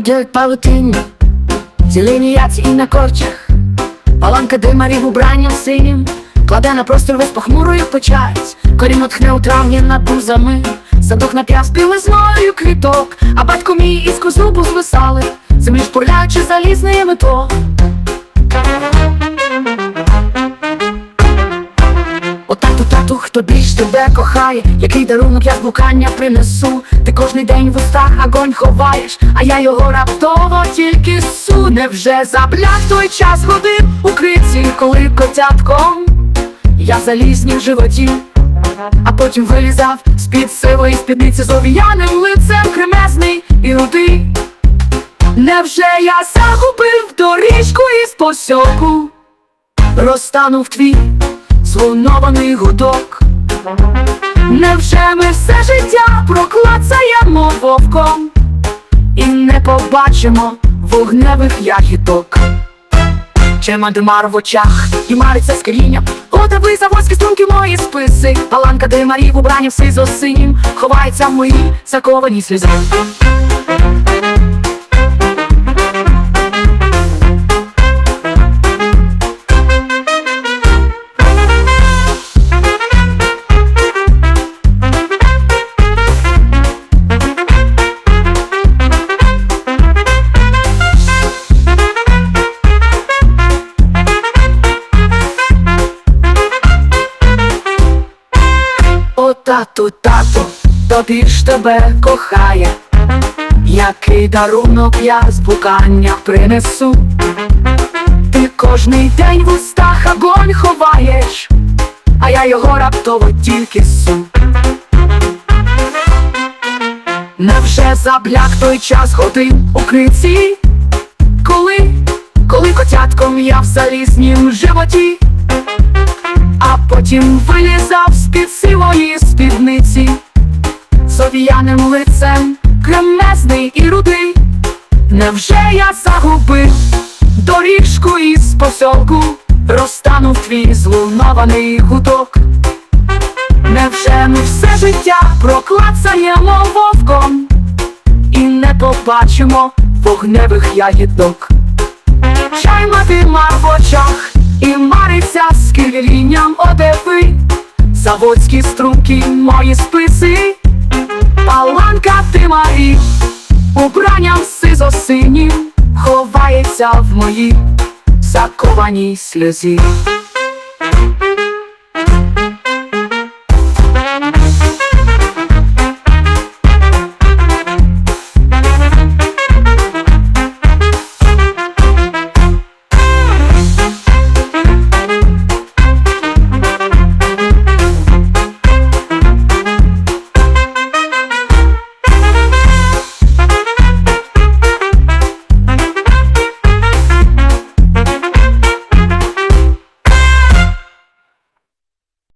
Бігають павутиння, зелені яці і на корчах, Паланка димарів убранням синім, кладе на простір весь похмурою печать, корінь тхне у травні над бузами, садок нап'яв білизною квіток, а батько мій із козубу звисали, землі шпурляючи залізне метро. Хто більш тебе кохає, який дарунок я з блукання принесу. Ти кожний день в устах огонь ховаєш, а я його раптово тільки су. Невже заблях той час ходив у криці, коли котятком я залізні в животі, а потім вилізав з-під сивої спідниці з овіяним лицем кремезний і рудий. Невже я загубив доріжку із посьоку? Розтанув твій злунований гудок. Невже ми все життя проклацаємо вовком і не побачимо вогневих ягідок? Чи мадемар в очах і мариться з корінням? Отави заводські струнки мої списи. Паланка димарів убрані в сизо синім Ховається мої заковані сльози тату, тату, тобі ж тебе кохає, який дарунок я з букання принесу. Ти кожний день в устах огонь ховаєш, а я його раптово тільки су. Невже забляк той час ходив у криці, коли, коли котятком я в залізнім животі, потім вилізав з-під сивої спідниці, з лицем, кремезний і рудий. Невже я загубив доріжку із посьолку, розтанув твій злунований гудок? Невже ми все життя проклацаємо вовком і не побачимо вогневих ягідок? Чай мати мар в очах і мариться з кивілінням одеви, заводські струнки мої списи, паланка ти марі, убранням сизо синім ховається в моїй закованій сльозі.